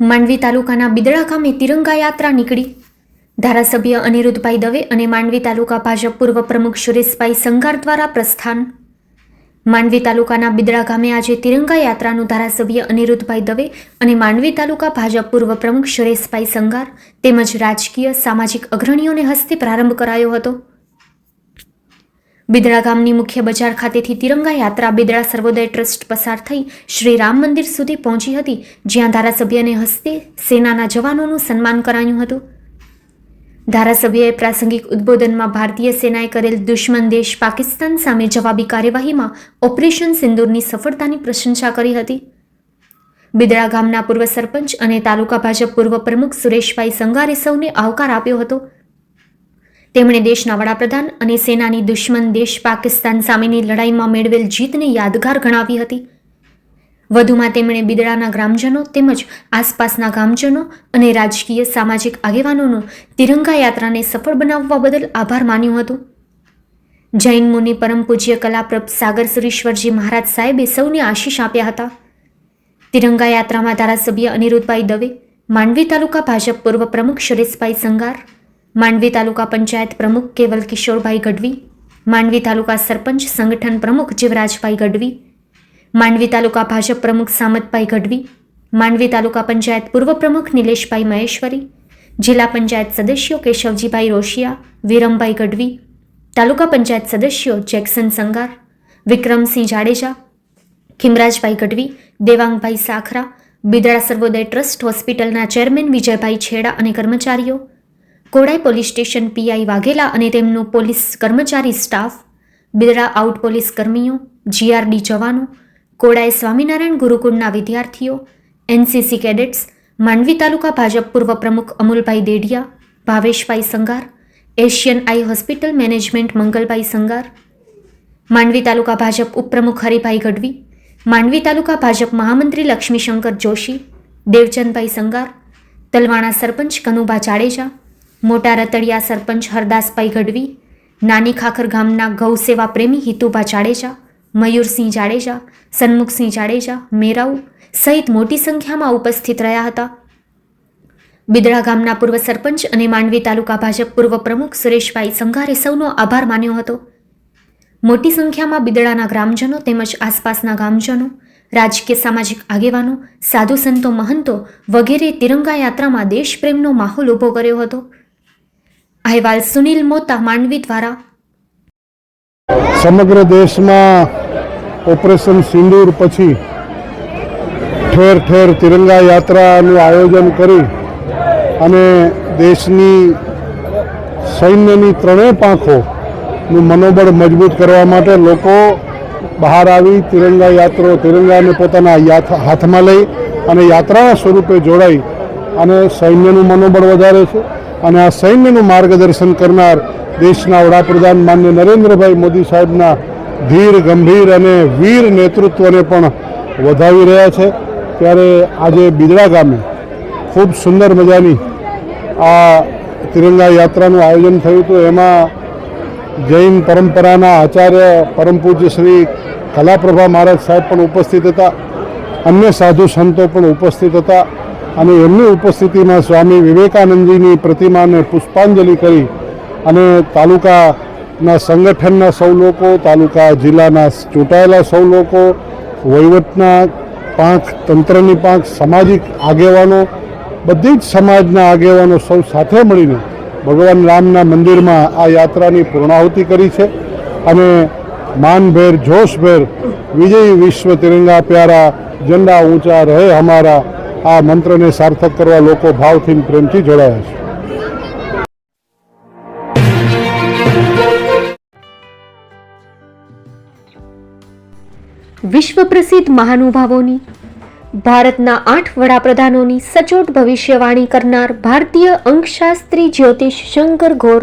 માંડવી તાલુકાના બિદડા ગામે તિરંગા યાત્રા નીકળી. ધારાસભ્ય અનિરુદ્ધભાઈ દવે અને માંડવી તાલુકા ભાજપ પૂર્વ પ્રમુખ સુરેશભાઈ સંઘાર દ્વારા પ્રસ્થાન. માંડવી તાલુકાના બિદડા ગામે આજે તિરંગા યાત્રાનું ધારાસભ્ય અનિરુદ્ધભાઈ દવે અને માંડવી તાલુકા ભાજપ પૂર્વ પ્રમુખ સુરેશભાઈ સંઘાર તેમજ રાજકીય, સામાજિક અગ્રણીઓને હસ્તે પ્રારંભ કરાયો હતો. બિદડા ગામની મુખ્ય બજાર ખાતેથી તિરંગા યાત્રા બિદડા સર્વોદય ટ્રસ્ટ પસાર થઈ શ્રી રામ મંદિર સુધી પહોંચી હતી, જ્યાં ધારાસભ્યને હસ્તે સેનાના જવાનોનું સન્માન કરાયું હતું. ધારાસભ્યએ પ્રાસંગિક ઉદ્બોધનમાં ભારતીય સેનાએ કરેલ દુશ્મન દેશ પાકિસ્તાન સામે જવાબી કાર્યવાહીમાં ઓપરેશન સિંદૂરની સફળતાની પ્રશંસા કરી હતી. બિદડા ગામના પૂર્વ સરપંચ અને તાલુકા ભાજપ પૂર્વ પ્રમુખ સુરેશભાઈ સંગારે સૌને આવકાર આપ્યો હતો. તેમણે દેશના વડાપ્રધાન અને સેનાની દુશ્મન દેશ પાકિસ્તાન સામેની લડાઈમાં મેળવેલ જીતને યાદગાર ગણાવી હતી. વધુમાં તેમણે બિદડાના ગ્રામજનો તેમજ આસપાસના ગામજનો અને રાજકીય સામાજિક આગેવાનોનો તિરંગા યાત્રાને સફળ બનાવવા બદલ આભાર માન્યો હતો. જૈન મુનિ પરમ પૂજ્ય કલાપ્રભ સાગર સુરેશ્વરજી મહારાજ સાહેબે સૌને આશીષ આપ્યા હતા. તિરંગા યાત્રામાં ધારાસભ્ય અનિરુદ્ધભાઈ દવે, માંડવી તાલુકા ભાજપ પૂર્વ પ્રમુખ સુરેશભાઈ સંગાર માંડવી તાલુકા પંચાયત પ્રમુખ કેવલ કિશોરભાઈ ગઢવી, માંડવી તાલુકા સરપંચ સંગઠન પ્રમુખ જીવરાજભાઈ ગઢવી, માંડવી તાલુકા ભાજપ પ્રમુખ સામતભાઈ ગઢવી, માંડવી તાલુકા પંચાયત પૂર્વ પ્રમુખ નિલેશભાઈ મહેશ્વરી, જિલ્લા પંચાયત સદસ્યો કેશવજીભાઈ રોશિયા, વિરમભાઈ ગઢવી, તાલુકા પંચાયત સદસ્યો જેક્સન સંગાર, વિક્રમસિંહ જાડેજા, ખીમરાજભાઈ ગઢવી, દેવાંગભાઈ સાખરા, બિદડા સર્વોદય ટ્રસ્ટ હોસ્પિટલના ચેરમેન વિજયભાઈ છેડા અને કર્મચારીઓ Kodai police station PI Vaghela અને તેમનું પોલીસ કર્મચારી સ્ટાફ બિદરા આઉટ પોલીસ કર્મીઓ, જીઆરડી જવાનો, કોડાઈ સ્વામિનારાયણ ગુરુકુળના વિદ્યાર્થીઓ, એનસીસી કેડેટ્સ, માંડવી તાલુકા ભાજપ પૂર્વ પ્રમુખ Amulbhai Dedia, Bhaveshbhai Sangar, Asian eye hospital management Mangalbhai Sangar, Mandvi taluka Bhajap ઉપપ્રમુખ હરિભાઈ ગઢવી, માંડવી તાલુકા ભાજપ મહામંત્રી લક્ષ્મીશંકર જોશી, દેવચંદભાઈ સંગાર, તલવાણા સરપંચ કનુભા જાડેજા મોટા રતડિયા સરપંચ હરદાસભાઈ ગઢવી, નાની ખાખર ગામના ગૌ સેવા પ્રેમી હિતુભા જાડેજા, મયુરસિંહ જાડેજા, સન્મુખસિંહ જાડેજા, મેરાઉ સહિત મોટી સંખ્યામાં ઉપસ્થિત રહ્યા હતા. બિદડા ગામના પૂર્વ સરપંચ અને માંડવી તાલુકા ભાજપ પૂર્વ પ્રમુખ સુરેશભાઈ સંઘારે સૌનો આભાર માન્યો હતો. મોટી સંખ્યામાં બિદડાના ગ્રામજનો તેમજ આસપાસના ગામજનો, રાજકીય સામાજિક આગેવાનો, સાધુ સંતો, મહંતો વગેરે તિરંગા યાત્રામાં દેશપ્રેમનો માહોલ ઊભો કર્યો હતો. અહેવાલ સુનિલ મોતા, માંડવી દ્વારા. સમગ્ર દેશમાં ઓપરેશન સિંદૂર પછી ઠેર ઠેર તિરંગા યાત્રાનું આયોજન કરી અને દેશની સૈન્યની ત્રણેય પાંખોનું મનોબળ મજબૂત કરવા માટે લોકો બહાર આવી તિરંગા યાત્રો, તિરંગાને પોતાના હાથમાં લઈ અને યાત્રાના સ્વરૂપે જોડાઈ અને સૈન્યનું મનોબળ વધારે છે. અને આ સૈન્યનું માર્ગદર્શન કરનાર દેશના વડાપ્રધાન માન્ય નરેન્દ્રભાઈ મોદી સાહેબના ધીર, ગંભીર અને વીર નેતૃત્વને પણ વધાવી રહ્યા છે. ત્યારે આજે બિદડા ગામે ખૂબ સુંદર મજાની આ તિરંગા યાત્રાનું આયોજન થયું હતું. એમાં જૈન પરંપરાના આચાર્ય પરમ પૂજ્ય શ્રી કલાપ્રભા મહારાજ સાહેબ પણ ઉપસ્થિત હતા. અન્ય સાધુ સંતો પણ ઉપસ્થિત હતા. અને એમની ઉપસ્થિતિમાં સ્વામી વિવેકાનંદજીની પ્રતિમાને પુષ્પાંજલિ કરી અને તાલુકાના સંગઠનના સૌ લોકો, તાલુકા જિલ્લાના ચૂંટાયેલા સૌ લોકો, વહીવટના પાંખ, તંત્રની પાંખ, સામાજિક આગેવાનો, બધી જ સમાજના આગેવાનો સૌ સાથે મળીને ભગવાન રામના મંદિરમાં આ યાત્રાની પૂર્ણાહુતિ કરી છે અને માનભેર, જોશભેર વિજય વિશ્વ તિરંગા પ્યારા, ઝંડા ઊંચા રહે હમારા આ મંત્રને સાર્થક કરવા લોકો ભાવથી પ્રેમથી જોડાયા છે. વિશ્વ પ્રસિદ્ધ મહાનુભાવોની, ભારતના આઠ વડાપ્રધાનોની સચોટ ભવિષ્યવાણી કરનાર ભારતીય અંકશાસ્ત્રી જ્યોતિષ શંકર ઘોર